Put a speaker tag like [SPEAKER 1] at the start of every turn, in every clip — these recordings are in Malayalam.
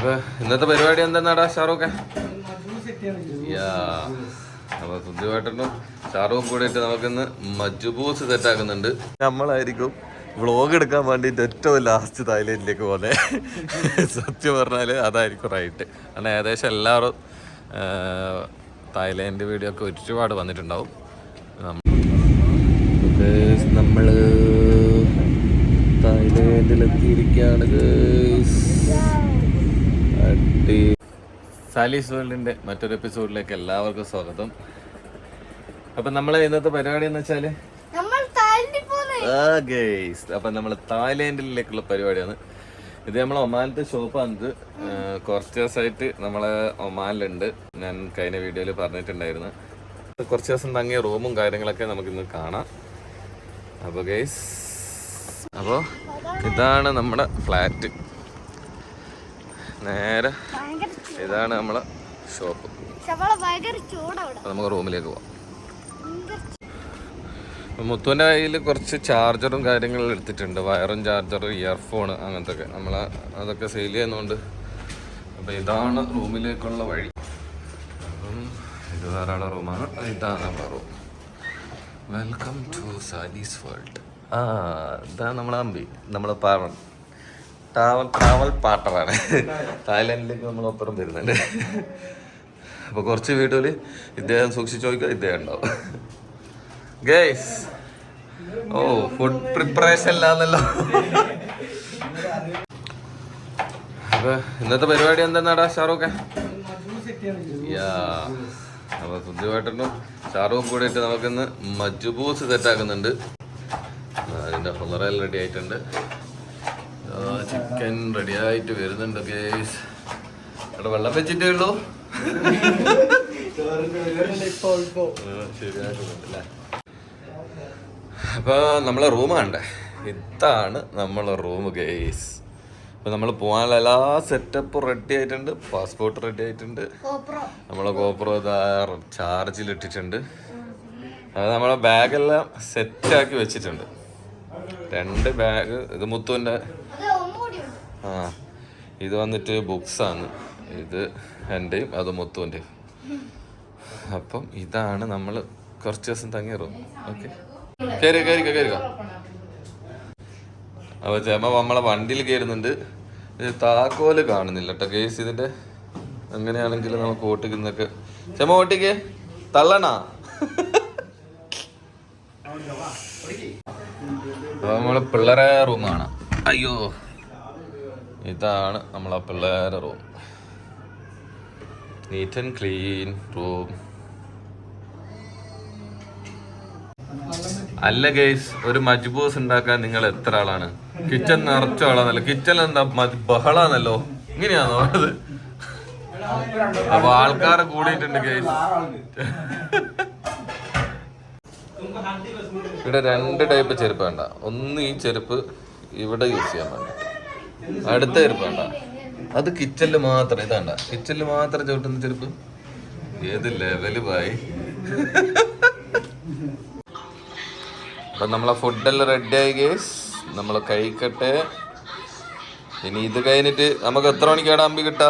[SPEAKER 1] അപ്പൊ ഇന്നത്തെ പരിപാടി എന്തെന്നാടാ ഷാറൂഖ്? യാ അപ്പൊ സുദ്ധിവായിട്ടും ഷാറൂഖ് കൂടിയിട്ട് നമുക്കിന്ന് മജ്ബൂസ് സെറ്റാക്കുന്നുണ്ട് നമ്മളായിരിക്കും വ്ളോഗ് എടുക്കാൻ വേണ്ടിയിട്ട് ഏറ്റവും ലാസ്റ്റ് തായ്ലൻഡിലേക്ക് പോലെ സത്യം പറഞ്ഞാൽ അതായിരിക്കും റൈറ്റ് കാരണം ഏകദേശം എല്ലാവരും തായ്ലൻഡ് വീഡിയോ ഒക്കെ ഒരുപാട് വന്നിട്ടുണ്ടാവും. നമ്മൾ തായ്ലൻഡിലെത്തിയിരിക്കുകയാണ് സാലീസ് വേൾഡിന്റെ മറ്റൊരു എപ്പിസോഡിലേക്ക് എല്ലാവർക്കും സ്വാഗതം. അപ്പൊ നമ്മളെ ഇന്നത്തെ പരിപാടി എന്ന് ഗൈസ് അപ്പൊ നമ്മൾ തായ്ലാൻഡിലേക്കുള്ള പരിപാടിയാണ്. ഇത് നമ്മൾ ഒമാനത്തെ ഷോപ്പാണിത്. കുറച്ച് ദിവസമായിട്ട് നമ്മളെ ഒമാനിലുണ്ട്. ഞാൻ കഴിഞ്ഞ വീഡിയോയിൽ പറഞ്ഞിട്ടുണ്ടായിരുന്നു. കുറച്ച് ദിവസം തങ്ങിയ റൂമും കാര്യങ്ങളൊക്കെ നമുക്ക് ഇന്ന് കാണാം. അപ്പോൾ ഗൈസ് അപ്പോൾ ഇതാണ് നമ്മുടെ ഫ്ലാറ്റ്. നേരെ ഇതാണ് നമ്മളെ ഷോപ്പ് നമുക്ക് റൂമിലേക്ക് പോവാം. മുത്തുവിന്റെ കയ്യിൽ കുറച്ച് ചാർജറും കാര്യങ്ങളും എടുത്തിട്ടുണ്ട്. വയറും ചാർജറും ഇയർഫോൺ അങ്ങനത്തെ ഒക്കെ നമ്മൾ അതൊക്കെ സെയിൽ ചെയ്യുന്നുണ്ട്. അപ്പോൾ ഇതാണ് റൂമിലേക്കുള്ള വഴി. അപ്പം ഇത് ധാരാളം റൂമാണ്. ഇതാണ് നമ്മുടെ room welcome to Salis world ആ ഇതാണ് നമ്മളെ അമ്പി. നമ്മളെ പാവൺ ട്രാവൽ ട്രാവൽ പാർട്ട്ണറാണ് തായ്ലാൻഡിലേക്ക് നമ്മൾ ഒപ്പരം വരുന്നുണ്ട്. അപ്പോൾ കുറച്ച് വീഡിയോയിൽ ഇദ്ദേഹം സൂക്ഷിച്ചു നോക്കിയാൽ ഇദ്ദേഹം ഉണ്ടാവും. ഗേസ് ഓ ഫുഡ് പ്രിപ്പറേഷൻ ഇല്ലാന്നല്ലോ. അപ്പൊ ഇന്നത്തെ പരിപാടി എന്തെന്നാടാ ഷാറൂഖ്? യാ അപ്പൊ സുദ്ധിവായിട്ടും ഷാറൂഖ് കൂടിയിട്ട് നമുക്കിന്ന് മജ്ബൂസ് സെറ്റ് ആക്കുന്നുണ്ട് അതിന്റെ ഫുള്ളറെല്ലാം റെഡി ആയിട്ടുണ്ട്. ചിക്കൻ റെഡി ആയിട്ട് വരുന്നുണ്ട് ഗേസ് അവിടെ വെള്ളം വെച്ചിട്ടേ ഉള്ളൂ. അപ്പൊ നമ്മളെ റൂമാണ്ടേ ഇതാണ് നമ്മളെ റൂം ഗേസ് അപ്പോൾ നമ്മൾ പോകാനുള്ള എല്ലാ സെറ്റപ്പും റെഡി ആയിട്ടുണ്ട് പാസ്പോർട്ട് റെഡി ആയിട്ടുണ്ട്. നമ്മളെ ഗോപ്രോ ചാർജിൽ ഇട്ടിട്ടുണ്ട്. അത് നമ്മളെ ബാഗെല്ലാം സെറ്റാക്കി വെച്ചിട്ടുണ്ട്. രണ്ട് ബാഗ് ഇത്
[SPEAKER 2] മുത്തുവിന്റെ
[SPEAKER 1] ആ ഇത് വന്നിട്ട് ബുക്സാണ് ഇത് എന്റെയും അത് മുത്തുവിന്റെയും അപ്പം ഇതാണ് നമ്മൾ കുറച്ച് ദിവസം തങ്ങിയ റൂം ഓക്കെ കയറി കയറിക്കോ കയറിക്കോ അപ്പൊ ചേമ്മ നമ്മളെ വണ്ടിയിൽ കയറുന്നുണ്ട് താക്കോൽ കാണുന്നില്ല കേട്ടോ കേസ് ഇതിന്റെ അങ്ങനെയാണെങ്കിൽ നമുക്ക് ഓട്ടിക്കുന്നൊക്കെ. ചേമ്മ ഓട്ടിക്കേ. തള്ളണാ. നമ്മൾ പിള്ളേരെ റൂം കാണാം. അയ്യോ. ഇതാണ് നമ്മളെ പിള്ളേരുടെ room neat and clean room അല്ല ഗൈസ് ഒരു മജ്ബൂസ് ഉണ്ടാക്കാൻ നിങ്ങൾ എത്ര ആളാണ്? കിച്ചൺ നിറച്ച ആളാന്നല്ലോ. കിച്ചണിൽ എന്താ ബഹളാന്നല്ലോ. ഇങ്ങനെയാണോ അത്? അപ്പൊ ആൾക്കാരെ കൂടിയിട്ടുണ്ട് ഗൈസ് ഇവിടെ രണ്ട് ടൈപ്പ് ചെരുപ്പ് വേണ്ട ഒന്ന് ഈ ചെരുപ്പ് ഇവിടെ യൂസ് ചെയ്യാൻ വേണ്ടി അടുത്ത ചെരുപ്പ് വേണ്ട അത് കിച്ചണിൽ മാത്രം ഇതാണ്ട കിച്ചണിൽ മാത്രം ചവിട്ടുന്ന ചെരുപ്പ്? ഏത് ലെവൽ പോയി അപ്പൊ നമ്മളെ ഫുഡെല്ലാം റെഡി ആയി ഗേസ് നമ്മൾ കഴിക്കട്ടെ. ഇനി ഇത് കഴിഞ്ഞിട്ട് നമുക്ക് എത്ര മണിക്കാണ് അമ്പി കിട്ടാ?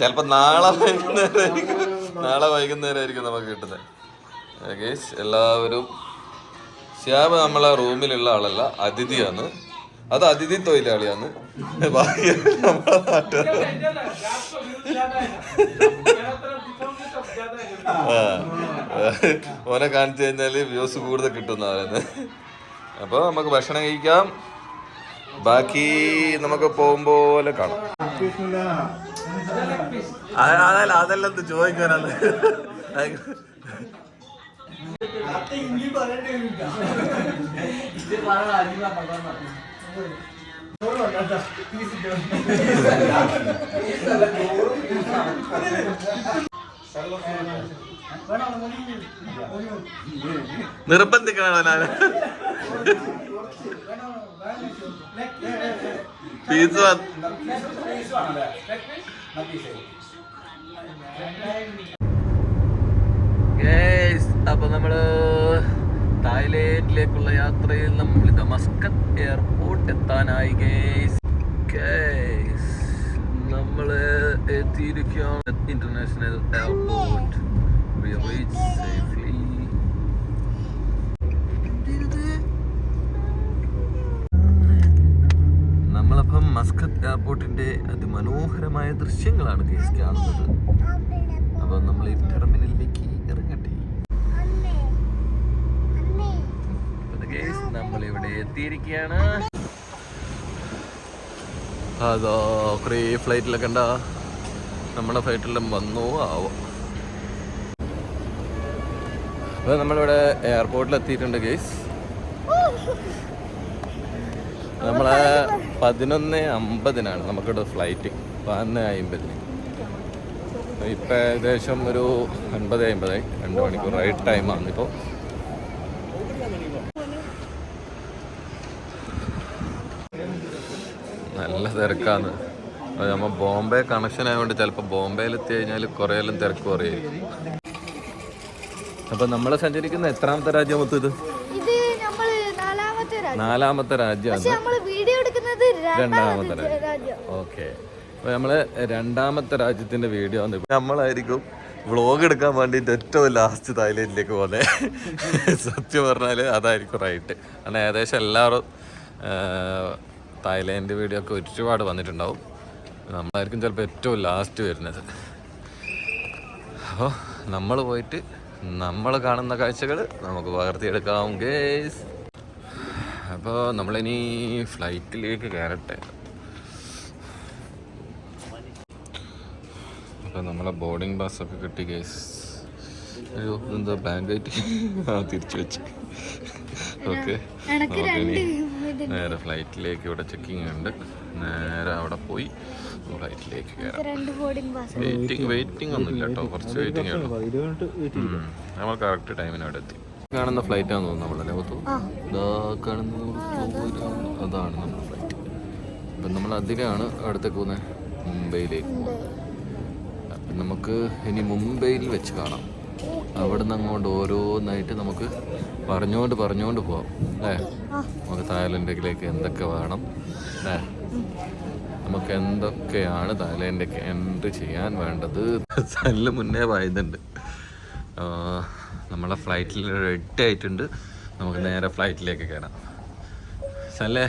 [SPEAKER 1] ചിലപ്പോ നാളെ വൈകുന്നേരമായിരിക്കും നാളെ വൈകുന്നേരമായിരിക്കും നമുക്ക് കിട്ടുന്നത്. ഗേസ് എല്ലാവരും. ശ്യാമ നമ്മളെ റൂമിലുള്ള ആളല്ല അതിഥിയാണ്. അത് അതിഥി തൊഴിലാളിയാണ്. ബാക്കി. ഓനെ കാണിച്ചു കഴിഞ്ഞാൽ വ്യൂസ് കൂടുതൽ കിട്ടുന്ന പറയുന്നത് അപ്പൊ നമുക്ക് ഭക്ഷണം കഴിക്കാം. ബാക്കി നമുക്ക് പോകുമ്പോലെ കാണാം. അതല്ല അതെല്ലാം ചോദിക്കാനാണ്. നിർബന്ധിക്കണോ ഞാൻ പീസ് അപ്പൊ നമ്മൾ തായ്ലൻഡിലേക്കുള്ള യാത്രയിൽ നമ്മൾ ഇത് മസ്കത്ത് എയർപോർട്ട് എത്താനായി ഗേസ് ഗേസ് നമ്മൾ എത്തിയിരിക്കുകയാണ്. International airport we reach safely നമ്മളപ്പം Muscat എയർപോർട്ടിന്റെ അതിമനോഹരമായ ദൃശ്യങ്ങളാണ് കേസ് കാണുന്നത്. അപ്പം നമ്മൾ ഈ ടെർമിനലിലേക്ക് ഇറങ്ങട്ടെ കേസ് നമ്മൾ ഇവിടെ എത്തിയിരിക്കുകയാണ് അതോ കുറേ ഫ്ലൈറ്റിലൊക്കെ ഉണ്ടാ നമ്മുടെ ഫ്ലൈറ്റെല്ലാം വന്നു. ആവോ. അപ്പോൾ നമ്മളിവിടെ എയർപോർട്ടിൽ എത്തിയിട്ടുണ്ട് ഗേസ് നമ്മളെ പതിനൊന്ന് അമ്പതിനാണ് നമുക്കിവിടെ ഫ്ലൈറ്റ് പതിനൊന്ന് അമ്പതിന്. ഇപ്പം ഏകദേശം ഒരു അൻപത് അമ്പതായി രണ്ട് മണിക്കൂർ റൈറ്റ് ടൈമാണ് ഇപ്പോൾ നല്ല തിരക്കാണ് നമ്മ നമ്മൾ ബോംബെ കണക്ഷൻ ആയതുകൊണ്ട് ചിലപ്പോൾ ബോംബെയിൽ എത്തി കഴിഞ്ഞാൽ കുറേയെല്ലാം തിരക്ക് കുറയായിരിക്കും അപ്പം നമ്മൾ സഞ്ചരിക്കുന്ന എത്രാമത്തെ രാജ്യം മൊത്തം
[SPEAKER 2] നാലാമത്തെ രാജ്യം.
[SPEAKER 1] നാലാമത്തെ രാജ്യമാണ് രണ്ടാമത്തെ രാജ്യം. ഓക്കെ. അപ്പോൾ നമ്മൾ രണ്ടാമത്തെ രാജ്യത്തിന്റെ വീഡിയോ ആണ് നമ്മളായിരിക്കും വ്ളോഗ് എടുക്കാൻ വേണ്ടിയിട്ട് ഏറ്റവും ലാസ്റ്റ് തായ്ലൻഡിലേക്ക് പോകുന്നത് സത്യം പറഞ്ഞാൽ അതായിരിക്കും റൈറ്റ് കാരണം ഏകദേശം എല്ലാവരും തായ്ലാൻഡ് വീഡിയോ ഒക്കെ ഒരുപാട് വന്നിട്ടുണ്ടാവും. നമ്മളായിരിക്കും ചിലപ്പോൾ ഏറ്റവും ലാസ്റ്റ് വരുന്നത്. അപ്പോൾ നമ്മൾ പോയിട്ട് നമ്മൾ കാണുന്ന കാഴ്ചകൾ നമുക്ക് പകർത്തിയെടുക്കാം ഗേസ് അപ്പോൾ നമ്മളിനി ഫ്ലൈറ്റിലേക്ക് കയറട്ടെ. അപ്പോൾ നമ്മളെ ബോർഡിംഗ് പാസ് ഒക്കെ കിട്ടി ഗേസ് അയ്യോ എന്താ ബാങ്ക് ആയിട്ട്? തിരിച്ചു വെച്ച്. ഓക്കെ.
[SPEAKER 2] എനക്ക് രണ്ട്
[SPEAKER 1] നേരെ ഫ്ലൈറ്റിലേക്ക് ഇവിടെ ചെക്കിംഗ് ഉണ്ട്. നേരെ അവിടെ പോയി ഫ്ലൈറ്റിലേക്ക് വെയിറ്റിംഗ് വെയിറ്റിംഗ് ഒന്നും ഇല്ല കേട്ടോ. കുറച്ച് വെയിറ്റിംഗ്. നമ്മൾ കറക്റ്റ് ടൈമിന് അവിടെ എത്തി. കാണുന്ന ഫ്ലൈറ്റ് ആണെന്ന് തോന്നുന്നു നമ്മളല്ലേ? ഒത്തു ഇതാ കാണുന്നത് അതാണ് നമ്മുടെ ഫ്ലൈറ്റ് അപ്പം നമ്മൾ അതിലാണ് അടുത്തേക്ക് പോകുന്നത്. മുംബൈയിലേക്ക് പോകുന്നത് അപ്പം നമുക്ക് ഇനി മുംബൈയിൽ വെച്ച് കാണാം. അവിടെ നിന്ന് അങ്ങോട്ട് ഓരോന്നായിട്ട് നമുക്ക് പറഞ്ഞുകൊണ്ട് പറഞ്ഞുകൊണ്ട് പോവാം അല്ലേ? നമുക്ക് തായ്ലൻഡിലേക്ക് എന്തൊക്കെ വേണം അല്ലേ? നമുക്ക് എന്തൊക്കെയാണ് തായ്ലൻഡിലേക്ക് എൻട്രി ചെയ്യാൻ വേണ്ടത്? നല്ല മുന്നേ വായതുണ്ട് നമ്മളെ ഫ്ലൈറ്റിൽ റെഡി ആയിട്ടുണ്ട്. നമുക്ക് നേരെ ഫ്ലൈറ്റിലേക്ക് കയറാം. സല്ലേ?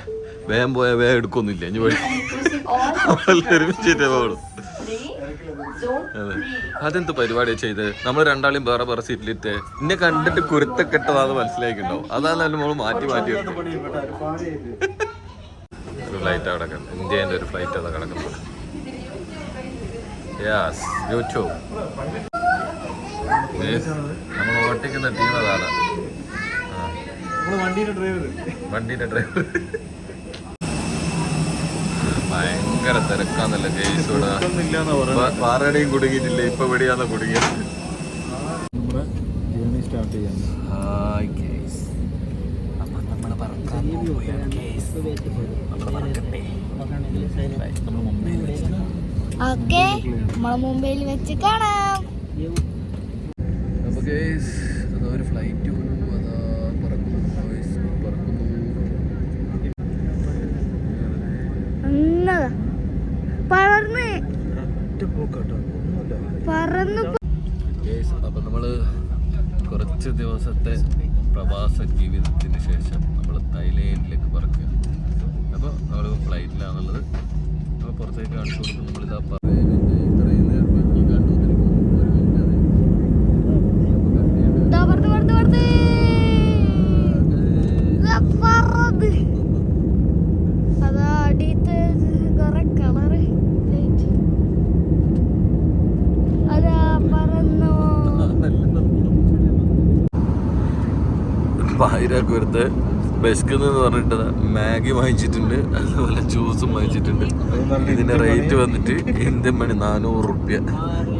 [SPEAKER 1] വേഗം പോയാൽ വേഗം എടുക്കൊന്നുമില്ല. ഇനി പോയി ഒരുമിച്ചിട്ടേ പോകുള്ളൂ അതെന്ത് പരിപാടിയാ ചെയ്ത്? നമ്മൾ രണ്ടാളും വേറെ വേറെ സീറ്റിലിട്ട് എന്നെ കണ്ടിട്ട് കുരുത്തക്കെട്ടതാന്ന് മനസ്സിലാക്കിണ്ടാവും അതാണ് എന്റെ മോൾ മാറ്റി മാറ്റി ഒരു ഫ്ലൈറ്റ് അവിടെ കിടക്കുന്നു. ഇന്ത്യന്റെ ഒരു ഫ്ലൈറ്റ് അതാ കിടക്കുന്നത് യാസ് യൂട്യൂബ് നമ്മൾ ഓട്ടിക്കുന്ന ടീം അതാണ്.
[SPEAKER 3] വണ്ടിയുടെ ഡ്രൈവർ
[SPEAKER 1] വണ്ടിയുടെ ഡ്രൈവർ ഭയങ്കര തിരക്കാന്നല്ല
[SPEAKER 3] തിരക്കാന്നല്ലേ പറയുന്നത്.
[SPEAKER 1] പാറയുടെയും കുടുങ്ങിയിട്ടില്ല? ഇപ്പൊ എവിടെയാന്ന് കുടുങ്ങിയത്.
[SPEAKER 3] നമ്മുടെ ജേർണി സ്റ്റാർട്ട് ചെയ്യാൻ
[SPEAKER 1] ഹായ് കേസ് അപ്പൊ നമ്മൾ പറക്കാൻ പോവുകയാണ് കേസ് നമ്മൾ പറക്കട്ടെ നമ്മൾ മുംബൈയിൽ വെച്ചിട്ട്
[SPEAKER 2] ഓക്കെ. നമ്മളെ മുംബൈയിൽ വെച്ച് കാണാം.
[SPEAKER 1] അപ്പൊ കേസ് അതാ ഒരു ഫ്ലൈറ്റ് അതാ പറക്കുന്നു കുറച്ച് ദിവസത്തെ പ്രവാസ ജീവിതത്തിന് ശേഷം നമ്മൾ തായ്ലൻഡിലേക്ക് പറക്കുക. അപ്പോൾ നമ്മൾ ഫ്ലൈറ്റിലാണുള്ളത് അപ്പോൾ പുറത്തേക്ക് കാണിച്ചു കൊടുക്കും നമ്മളിതാ പറയുന്നത് ഇത്രയും നേരം ഭംഗി കണ്ടുകൊണ്ടിരിക്കുന്നു ഒരു മിനിറ്റ് അതെ അപ്പോൾ കണ്ടിട്ടുണ്ട്.
[SPEAKER 2] ഇതാ പറന്ന് പറന്ന് പറന്ന് ഇതാ പറന്ന് അതാ അടിയത്തെ കൊറേ കളറ് ലൈറ്റ് അതാ പറന്നു
[SPEAKER 1] ഭാര്യക്ക് ഒരുത്ത് ബെസ്കെന്ന് പറഞ്ഞിട്ട് മാഗി വാങ്ങിച്ചിട്ടുണ്ട് അതുപോലെ ജ്യൂസും വാങ്ങിച്ചിട്ടുണ്ട്. ഇതിന്റെ റേറ്റ് വന്നിട്ട് ഇന്ത്യൻ മണി നാനൂറ് റുപ്യ.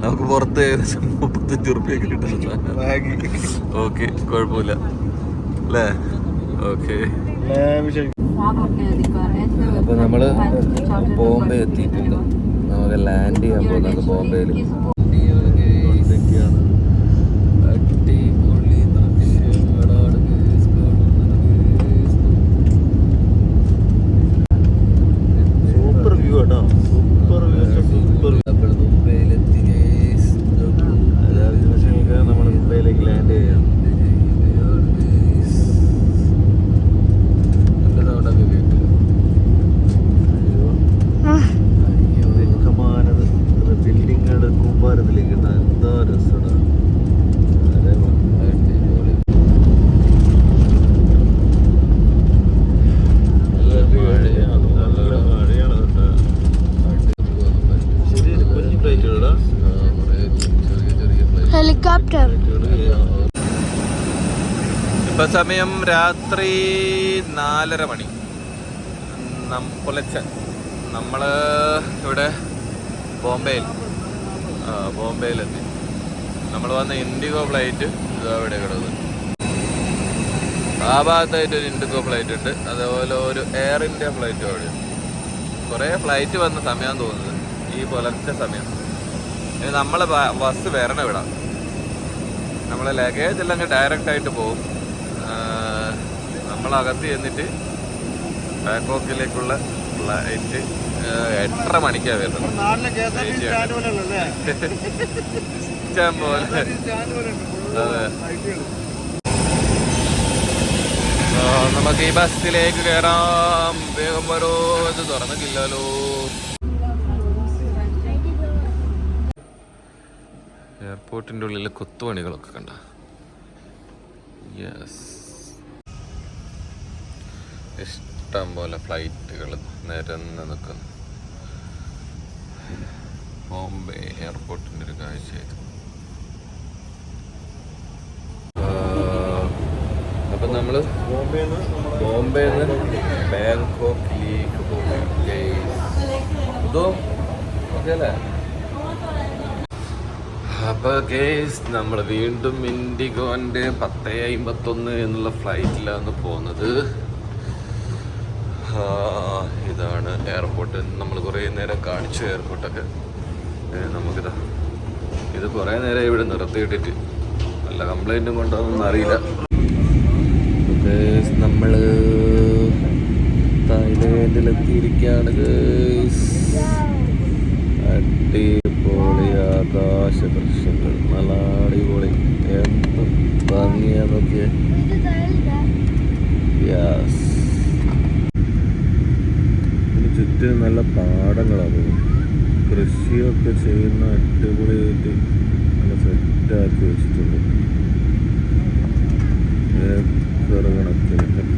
[SPEAKER 1] നമുക്ക് പുറത്ത് ഏകദേശം മുപ്പത്തഞ്ച് റുപ്യ കിട്ടുന്ന ഓക്കെ കുഴപ്പമില്ല. അല്ലേ? ഓക്കെ. അപ്പൊ നമ്മൾ ബോംബെ എത്തിയിട്ടുണ്ട്. നമുക്ക് ലാൻഡ് ചെയ്യാൻ പോകുന്നത് ബോംബെയിൽ അടിപൊളി ദൃശ്യങ്ങളാണ് guys കാണുന്നത് guys.
[SPEAKER 3] സൂപ്പർ വ്യൂ കേട്ടോ സൂപ്പർ വ്യൂ സൂപ്പർ
[SPEAKER 1] നമ്മൾ മുംബൈയിൽ
[SPEAKER 3] എന്താ രസടാ അതെ വാ.
[SPEAKER 1] അടിപൊളി. നല്ല മഴയാണ്.
[SPEAKER 3] നല്ല മഴയാണ് കേട്ടോ.
[SPEAKER 1] അടിപൊളി പറ്റും.
[SPEAKER 3] ശരി കുഞ്ഞു ഫ്ലൈറ്റ് ഇടാ
[SPEAKER 1] ആ, കുറേ ചെറിയ ചെറിയ flight.
[SPEAKER 2] ഹെലികോപ്റ്റർ
[SPEAKER 1] ഇപ്പൊ സമയം രാത്രി നാലര മണി. നം- പുലർച്ചെ നമ്മൾ ഇവിടെ ബോംബെയിൽ ബോംബെയിലെത്തി. നമ്മൾ വന്ന ഇൻഡിഗോ ഫ്ലൈറ്റ് ഇതാ ഇവിടെ കിടന്നത് ആ ഭാഗത്തായിട്ട് ഒരു ഇൻഡിഗോ ഫ്ലൈറ്റ് ഉണ്ട്. അതേപോലെ ഒരു എയർ ഇന്ത്യ ഫ്ലൈറ്റും അവിടെ കുറേ ഫ്ലൈറ്റ് വന്ന സമയം തോന്നുന്നത്. ഈ പുലർച്ചെ സമയം. ഇനി നമ്മൾ ബസ് വരണം ഇവിടെ നമ്മളെ ലഗേജ് എല്ലാം ഡയറക്റ്റ് ആയിട്ട് പോകും. നമ്മളകത്ത് ചെന്നിട്ട് ബാങ്കോക്കിലേക്കുള്ള ഫ്ലൈറ്റ് എട്ടര മണിക്കാണ് വരുന്നത്.
[SPEAKER 3] പോലെ.
[SPEAKER 1] അതെ. നമുക്ക് ഈ ബസ്സിലേക്ക് കയറാം വേഗം വരോ. ഇത് തുറന്നിട്ടില്ലല്ലോ. എയർപോർട്ടിന്റെ ഉള്ളിൽ കൊത്തുപണികളൊക്കെ കണ്ട. യെസ് ഇഷ്ടം പോലെ ഫ്ലൈറ്റുകൾ നിരന്ന് നിൽക്കുന്നു. ബോംബെ എയർപോർട്ടിന്റെ ഒരു കാഴ്ചയായത് അപ്പം നമ്മൾ
[SPEAKER 3] ബോംബെയിൽ
[SPEAKER 1] നിന്ന് ബാങ്കോക്കിലേക്ക് പോകും ഇതോ? ഓക്കെ അല്ലേ? അപ്പൊ കേസ് നമ്മൾ വീണ്ടും ഇൻഡിഗോന്റെ പത്ത് അമ്പത്തൊന്ന് എന്നുള്ള ഫ്ലൈറ്റിലാണ് പോകുന്നത് ഇതാണ് എയർപോർട്ട് നമ്മൾ കുറേ നേരം കാണിച്ചു എയർപോർട്ടൊക്കെ നമുക്കിതാ. ഇത് കുറേ നേരം ഇവിടെ നിർത്തിയിട്ടിട്ട് നല്ല കംപ്ലൈന്റും കൊണ്ടൊന്നും അറിയില്ല. നമ്മൾ തായ്ലൻഡിലെത്തിയിരിക്കുകയാണ്. അടിപൊളി ആകാശ ദൃശ്യങ്ങൾ. നല്ല അടിപൊളി. എന്ത് ഭംഗിയാന്നൊക്കെ യാസ്
[SPEAKER 3] ചുറ്റും നല്ല പാടങ്ങളാണ്. കൃഷിയൊക്കെ ചെയ്യുന്ന അടിപൊളിയായിട്ട് നല്ല സെറ്റാക്കി വെച്ചിട്ടുണ്ട്. ഏക്കർ കണക്കിന്.